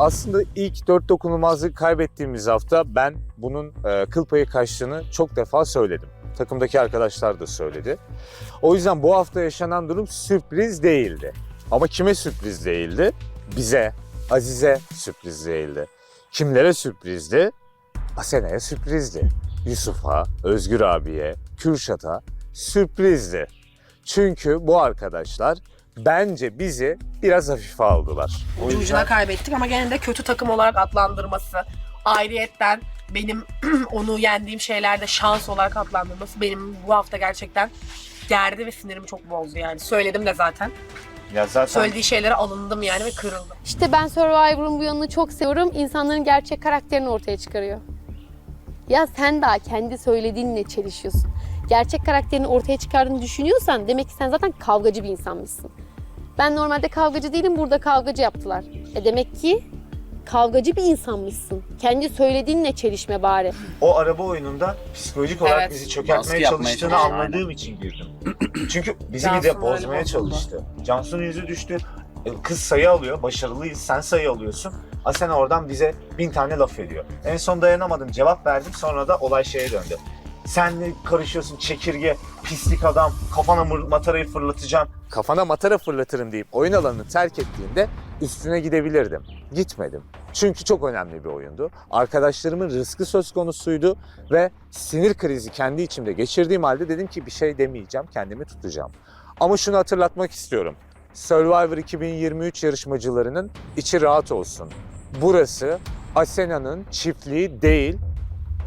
aslında ilk dört dokunulmazlığı kaybettiğimiz hafta ben bunun e, kıl payı kaçtığını çok defa söyledim. Takımdaki arkadaşlar da söyledi. O yüzden bu hafta yaşanan durum sürpriz değildi. Ama kime sürpriz değildi? Bize, Azize sürpriz değildi. Kimlere sürprizdi? Asena'ya sürprizdi. Yusuf'a, Özgür abiye, Kürşat'a sürprizdi. Çünkü bu arkadaşlar bence bizi biraz hafife aldılar. O Ucu ucuna kaybettik ama gene de kötü takım olarak adlandırması. Ayrıyetten benim onu yendiğim şeylerde şans olarak adlandırması benim bu hafta gerçekten gerdi ve sinirimi çok bozdu yani. Söyledim de zaten. ya zaten Söylediği şeylere alındım yani ve kırıldım. İşte ben Survivor'un bu yanını çok seviyorum. İnsanların gerçek karakterini ortaya çıkarıyor. Ya sen daha kendi söylediğinle çelişiyorsun. Gerçek karakterini ortaya çıkardığını düşünüyorsan demek ki sen zaten kavgacı bir insanmışsın. Ben normalde kavgacı değilim, burada kavgacı yaptılar. E demek ki kavgacı bir insanmışsın. Kendi söylediğinle çelişme bari. o araba oyununda psikolojik olarak Evet. bizi Baskı çökertmeye yapmaya çalıştığını çalıştı, anladığım için girdim. Çünkü bizi bir de öyle bozmaya bozuldu. çalıştı. Cansu'nun yüzü düştü. E, Kız sayı alıyor, başarılıyız, sen sayı alıyorsun. Asena oradan bize bin tane laf ediyor. En son dayanamadım, cevap verdim. Sonra da olay şeye döndü. Sen de karışıyorsun çekirge, pislik adam, kafana matarayı fırlatacağım. Kafana matara fırlatırım deyip oyun alanını terk ettiğinde üstüne gidebilirdim. Gitmedim. Çünkü çok önemli bir oyundu. Arkadaşlarımın rızkı söz konusuydu ve sinir krizi kendi içimde geçirdiğim halde dedim ki bir şey demeyeceğim, kendimi tutacağım. Ama şunu hatırlatmak istiyorum. Survivor 2023 yarışmacılarının içi rahat olsun. Burası Asena'nın çiftliği değil.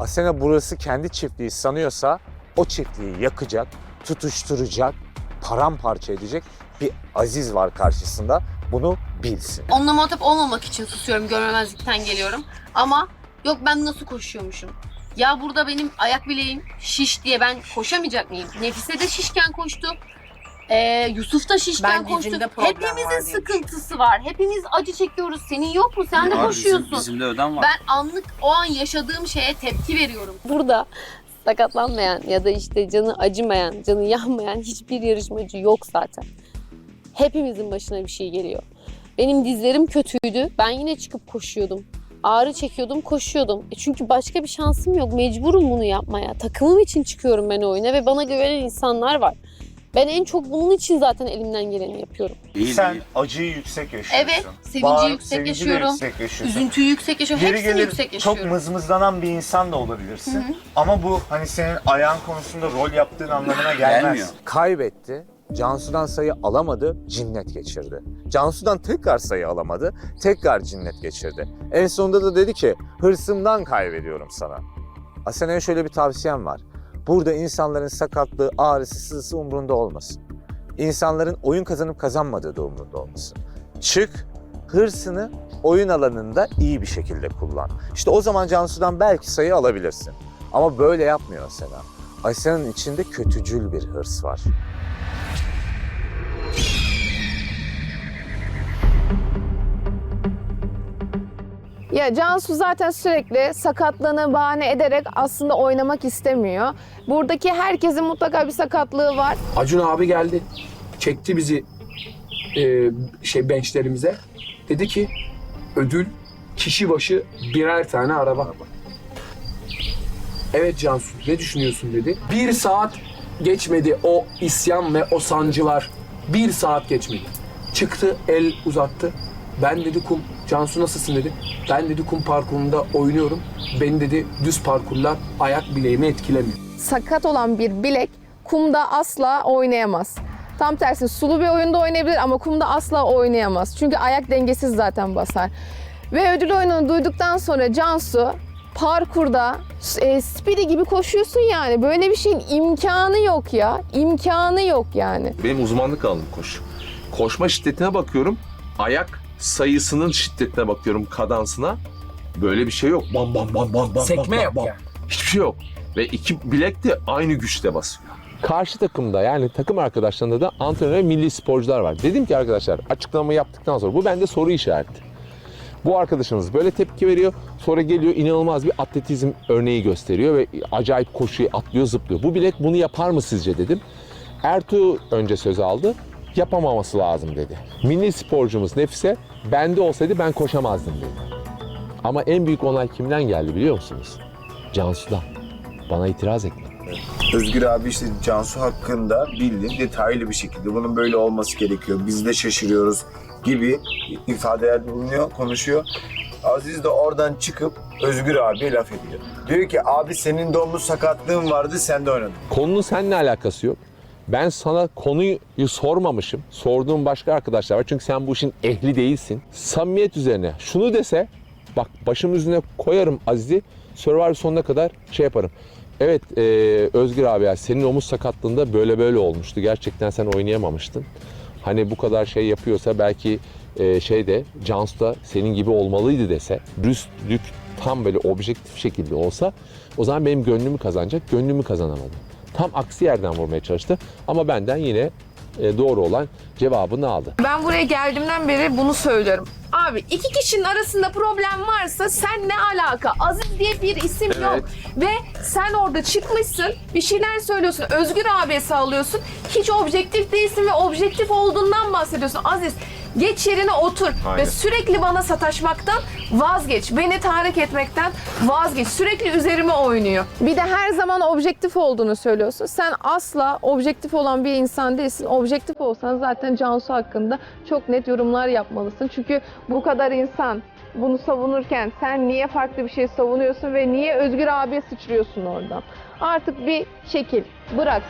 Asena burası kendi çiftliği sanıyorsa o çiftliği yakacak, tutuşturacak, paramparça edecek bir Aziz var karşısında. Bunu bilsin. Onunla muhatap olmamak için susuyorum, görmemezlikten geliyorum. Ama yok ben nasıl koşuyormuşum? Ya burada benim ayak bileğim şiş diye ben koşamayacak mıyım? Nefise de şişken koştu. Ee, Yusuf da şişken Ben koştu. dizimde problem var Hepimizin diye sıkıntısı var. Hepimiz acı çekiyoruz. Senin yok mu? Sen de Var, koşuyorsun. Bizim, bizim de ödem var. Ben anlık o an yaşadığım şeye tepki veriyorum. Burada sakatlanmayan ya da işte canı acımayan, canı yanmayan hiçbir yarışmacı yok zaten. Hepimizin başına bir şey geliyor. Benim dizlerim kötüydü. Ben yine çıkıp koşuyordum. Ağrı çekiyordum, koşuyordum. E çünkü başka bir şansım yok. Mecburum bunu yapmaya. Takımım için çıkıyorum ben oyuna ve bana güvenen insanlar var. Ben en çok bunun için zaten elimden geleni yapıyorum. İyi, Sen iyi. acıyı yüksek yaşıyorsun. Evet, sevinci Bağır- yüksek sevinci de yaşıyorum. yüksek yaşıyorsun. Üzüntüyü yüksek yaşıyorum. Geri Hepsini gelir yüksek çok yaşıyorum. mızmızlanan bir insan da olabilirsin. Ama bu hani senin ayağın konusunda rol yaptığın anlamına gelmez. Gelmiyor. Kaybetti. Cansu'dan sayı alamadı, cinnet geçirdi. Cansu'dan tekrar sayı alamadı, tekrar cinnet geçirdi. En sonunda da dedi ki, hırsımdan kaybediyorum sana. Asena'ya şöyle bir tavsiyem var. Burada insanların sakatlığı, ağrısı, sızısı umrunda olmasın. İnsanların oyun kazanıp kazanmadığı da umrunda olmasın. Çık, hırsını oyun alanında iyi bir şekilde kullan. İşte o zaman Cansu'dan belki sayı alabilirsin. Ama böyle yapmıyor Asena. Asena'nın içinde kötücül bir hırs var. Ya Cansu zaten sürekli sakatlığını bahane ederek aslında oynamak istemiyor. Buradaki herkesin mutlaka bir sakatlığı var. Acun abi geldi. Çekti bizi e, şey benchlerimize. Dedi ki ödül kişi başı birer tane araba. Evet Cansu ne düşünüyorsun dedi. Bir saat geçmedi o isyan ve o sancılar. Bir saat geçmedi. Çıktı el uzattı. Ben dedi kum, Cansu nasılsın dedi. Ben dedi kum parkurunda oynuyorum. Beni dedi düz parkurlar ayak bileğimi etkilemiyor. Sakat olan bir bilek kumda asla oynayamaz. Tam tersi sulu bir oyunda oynayabilir ama kumda asla oynayamaz. Çünkü ayak dengesiz zaten basar. Ve ödül oyununu duyduktan sonra Cansu parkurda e, Speedy gibi koşuyorsun yani. Böyle bir şeyin imkanı yok ya. İmkanı yok yani. Benim uzmanlık alanım koşu. Koşma şiddetine bakıyorum. Ayak sayısının şiddetine bakıyorum kadansına. Böyle bir şey yok. Bam bam bam bam bam Sekme bam, yok bam. yani. Hiçbir şey yok. Ve iki bilek de aynı güçte basıyor. Karşı takımda yani takım arkadaşlarında da antrenör ve milli sporcular var. Dedim ki arkadaşlar açıklama yaptıktan sonra bu bende soru işareti. Bu arkadaşımız böyle tepki veriyor. Sonra geliyor inanılmaz bir atletizm örneği gösteriyor ve acayip koşuyor, atlıyor, zıplıyor. Bu bilek bunu yapar mı sizce dedim. Ertuğ önce söz aldı. Yapamaması lazım dedi. Milli sporcumuz Nefise bende olsaydı ben koşamazdım dedi. Ama en büyük onay kimden geldi biliyor musunuz? Cansu'dan. Bana itiraz etmedi. Özgür abi işte Cansu hakkında bildiğin detaylı bir şekilde bunun böyle olması gerekiyor. Biz de şaşırıyoruz gibi ifadeler bulunuyor, konuşuyor. Aziz de oradan çıkıp Özgür abiye laf ediyor. Diyor ki abi senin de omuz sakatlığın vardı sen de oynadın. Konunun seninle alakası yok. Ben sana konuyu sormamışım. Sorduğum başka arkadaşlar var. Çünkü sen bu işin ehli değilsin. Samimiyet üzerine şunu dese bak başımın üzerine koyarım Aziz'i. Survivor sonuna kadar şey yaparım. Evet e, Özgür abi ya senin omuz sakatlığında böyle böyle olmuştu. Gerçekten sen oynayamamıştın. Hani bu kadar şey yapıyorsa belki e, şey de Cansu da senin gibi olmalıydı dese. Dürüstlük tam böyle objektif şekilde olsa o zaman benim gönlümü kazanacak. Gönlümü kazanamadı. Tam aksi yerden vurmaya çalıştı. Ama benden yine e, doğru olan cevabını aldı. Ben buraya geldiğimden beri bunu söylüyorum. Abi iki kişinin arasında problem varsa sen ne alaka? Aziz diye bir isim yok. Ve sen orada çıkmışsın, bir şeyler söylüyorsun, Özgür abiye sallıyorsun. Hiç objektif değilsin ve objektif olduğundan bahsediyorsun. Aziz geç yerine otur ve sürekli bana sataşmaktan vazgeç. Beni tahrik etmekten vazgeç. Sürekli üzerime oynuyor. Bir de her zaman objektif olduğunu söylüyorsun. Sen asla objektif olan bir insan değilsin. Objektif olsan zaten Cansu hakkında çok net yorumlar yapmalısın. Çünkü bu kadar insan bunu savunurken sen niye farklı bir şey savunuyorsun ve niye Özgür abiye sıçrıyorsun oradan? Artık bir çekil, bırak.